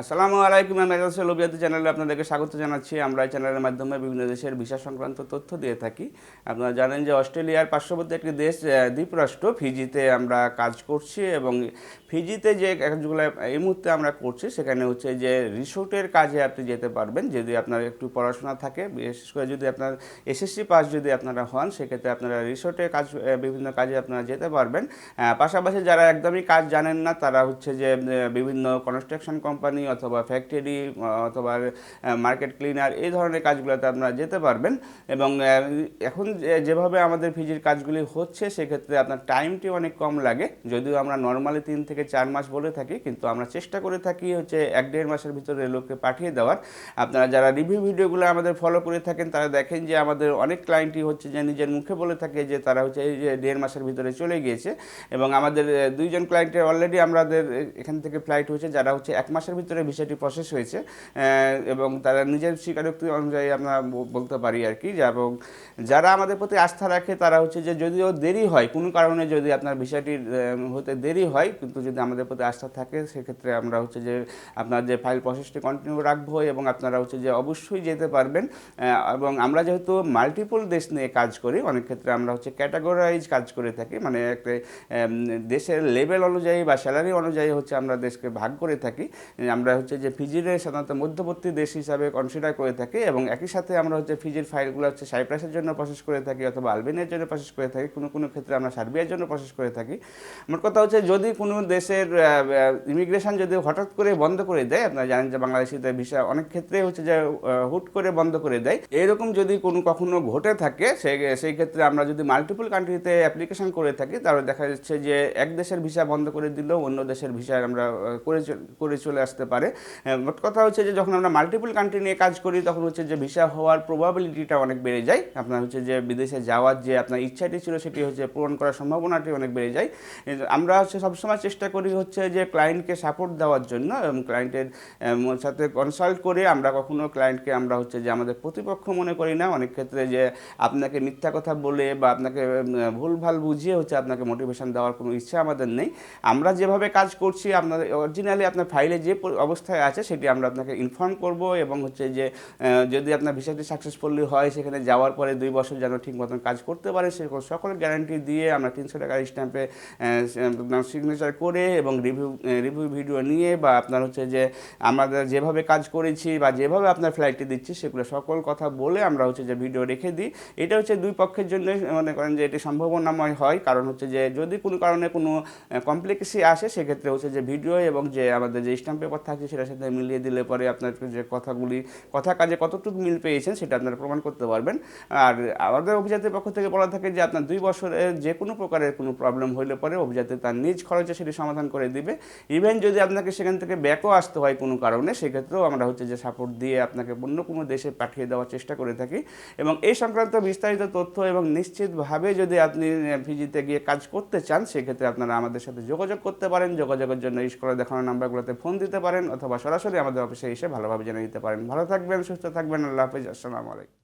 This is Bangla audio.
আসসালামু আলাইকুম, আমি মেজাজ লোবিয়াতে চ্যানেলে আপনাদেরকে স্বাগত জানাচ্ছি। আমরা এই চ্যানেলের মাধ্যমে বিভিন্ন দেশের ভিসা সংক্রান্ত তথ্য দিয়ে থাকি। আপনারা জানেন যে অস্ট্রেলিয়ার পার্শ্ববর্তী একটি দেশ দ্বীপরাষ্ট্র, ফিজিতে আমরা কাজ করছি এবং ফিজিতে যে কাজগুলো এই মুহূর্তে আমরা করছি, সেখানে হচ্ছে যে রিসোর্টের কাজে আপনি যেতে পারবেন। যদি আপনার একটু পড়াশোনা থাকে, বিশেষ করে যদি আপনার এসএসসি পাস যদি আপনারা হন, সেক্ষেত্রে আপনারা রিসোর্টের কাজ বিভিন্ন কাজে আপনারা যেতে পারবেন। পাশাপাশি যারা একদমই কাজ জানেন না, তারা হচ্ছে যে বিভিন্ন কনস্ট্রাকশন কোম্পানি অথবা ফ্যাক্টরি অথবা মার্কেট ক্লিনার এই ধরনের কাজগুলোতে আপনারা যেতে পারবেন। এবং এখন যেভাবে আমাদের ফিজির কাজগুলি হচ্ছে, সেক্ষেত্রে আপনার টাইমটি অনেক কম লাগে। যদিও আমরা নর্মালি তিন থেকে চার মাস বলে থাকি, কিন্তু আমরা চেষ্টা করে থাকি হচ্ছে এক দেড় মাসের ভিতরে লোককে পাঠিয়ে দেওয়ার। আপনারা যারা রিভিউ ভিডিওগুলো আমাদের ফলো করে থাকেন, তারা দেখেন যে আমাদের অনেক ক্লায়েন্টই হচ্ছে যে নিজের মুখে বলে থাকে যে তারা হচ্ছে এই যে দেড় মাসের ভিতরে চলে গিয়েছে। এবং আমাদের দুইজন ক্লায়েন্টের অলরেডি আমাদের, এখান থেকে ফ্লাইট হয়েছে, যারা হচ্ছে এক মাসের ভিতরে ভিসাটি প্রসেস হয়েছে এবং তারা নিজের স্বীকারোক্তি অনুযায়ী আমরা বলতে পারি আর কি। এবং যারা আমাদের প্রতি আস্থা রাখে তারা হচ্ছে যে যদিও দেরি হয় কোনো কারণে যদি আপনার আহ, হতে দেরি হয় কিন্তু যদি আমাদের প্রতি আস্থা থাকে সেক্ষেত্রে আমরা হচ্ছে যে আপনার যে ফাইল প্রসেসটি কন্টিনিউ রাখব এবং আপনারা হচ্ছে যে অবশ্যই যেতে পারবেন এবং আমরা যেহেতু মাল্টিপল দেশ নিয়ে কাজ করি অনেক ক্ষেত্রে আমরা হচ্ছে ক্যাটাগরাইজ কাজ করে থাকি মানে একটা দেশের লেভেল অনুযায়ী বা স্যালারি অনুযায়ী হচ্ছে আমরা দেশকে ভাগ করে থাকি আমরা হচ্ছে যে ফিজিরে সাধারণত মধ্যবর্তী দেশ হিসাবে কনসিডার করে থাকি এবং একই সাথে আমরা হচ্ছে ফিজির ফাইলগুলো হচ্ছে সাইপ্রাসের জন্য প্রসেস করে থাকি অথবা আলবেনিয়ার জন্য প্রসেস করে থাকি, কোনো কোনো ক্ষেত্রে আমরা সার্বিয়ার জন্য প্রসেস করে থাকি। মোট কথা হচ্ছে যদি কোনো দেশের ইমিগ্রেশন যদি হঠাৎ করে বন্ধ করে দেয়, আপনারা জানেন যে বাংলাদেশিদের ভিসা অনেক ক্ষেত্রে হচ্ছে যে হুট করে বন্ধ করে দেয়। এরকম যদি কোনো কখনো ঘটে থাকে সেই সেই ক্ষেত্রে আমরা যদি মাল্টিপল কান্ট্রিতে অ্যাপ্লিকেশন করে থাকি, তাহলে দেখা যাচ্ছে যে এক দেশের ভিসা বন্ধ করে দিলেও অন্য দেশের ভিসা আমরা করে করে চলে আসতে পারে। আহ, মোট কথা হচ্ছে যে যখন আমরা মাল্টিপল কান্ট্রি নিয়ে কাজ করি তখন হচ্ছে যে ভিসা হওয়ার প্রবাবিলিটিটা অনেক বেড়ে যায়। আপনার হচ্ছে যে বিদেশে যাওয়ার যে আপনার ইচ্ছাটি ছিল সেটি হচ্ছে পূরণ করার সম্ভাবনাটি অনেক বেড়ে যায়। আমরা হচ্ছে সবসময় চেষ্টা করি হচ্ছে যে ক্লায়েন্টকে সাপোর্ট দেওয়ার জন্য এবং ক্লায়েন্টের সাথে কনসাল্ট করে আমরা কখনো ক্লায়েন্টকে আমরা হচ্ছে যে আমাদের প্রতিপক্ষ মনে করি না। অনেক ক্ষেত্রে যে আপনাকে মিথ্যা কথা বলে বা আপনাকে ভুলভাল বুঝিয়ে হচ্ছে আপনাকে মোটিভেশন দেওয়ার কোনো ইচ্ছা আমাদের নেই। আমরা যেভাবে কাজ করছি আপনার অরিজিনালি আপনার ফাইলে যে অবস্থায় আছে, সেটি আমরা আপনাকে ইনফর্ম করব এবং হচ্ছে যে যদি আপনার ভিসাটি সাকসেসফুলি হয়, সেখানে যাওয়ার পরে দুই বছর যেন ঠিক মতন কাজ করতে পারে, সে সকল গ্যারান্টি দিয়ে আমরা তিনশো টাকার স্ট্যাম্পে সিগনেচার করে এবং রিভিউ রিভিউ ভিডিও নিয়ে বা আপনার হচ্ছে যে আমাদের যেভাবে কাজ করেছি বা যেভাবে আপনার ফ্লাইটটি দিচ্ছি, সেগুলো সকল কথা বলে আমরা হচ্ছে যে ভিডিও রেখে দিই। এটা হচ্ছে দুই পক্ষের জন্য মনে করেন যে এটি সম্ভাবনাময় হয়, কারণ হচ্ছে যে, যদি কোনো কারণে কোনো কমপ্লেক্সি আসে, সেক্ষেত্রে হচ্ছে যে ভিডিও এবং যে আমাদের যে স্ট্যাম্প পেপার থাকছে সেটার সাথে মিলিয়ে দিলে পরে আপনার যে কথাগুলি, কথা কাজে কতটুকু মিল পেয়েছেন সেটা আপনারা প্রমাণ করতে পারবেন। আর আমাদের অভিজাতের পক্ষ থেকে বলা থাকে যে আপনার দুই বছরে যে কোনো প্রকারের কোনো প্রবলেম হইলে পরে অভিজাতে তার নিজ খরচে সেটি সমাধান করে দিবে। ইভেন যদি আপনাকে সেখান থেকে ব্যাকও আসতে হয় কোনো কারণে, সেক্ষেত্রেও আমরা হচ্ছে যে সাপোর্ট দিয়ে আপনাকে অন্য কোনো দেশে পাঠিয়ে দেওয়ার চেষ্টা করে থাকি। এবং এই সংক্রান্ত বিস্তারিত তথ্য এবং নিশ্চিতভাবে যদি আপনি ফিজিতে গিয়ে কাজ করতে চান, সেক্ষেত্রে আপনারা আমাদের সাথে যোগাযোগ করতে পারেন। যোগাযোগের জন্য স্ক্রলে দেখানো নাম্বারগুলোতে ফোন দিতে পারেন অথবা সরাসরি আমাদের অফিসে এসে ভালোভাবে জেনে নিতে পারেন। ভালো থাকবেন, সুস্থ থাকবেন, আল্লাহ হাফিজ, আসসালামু আলাইকুম।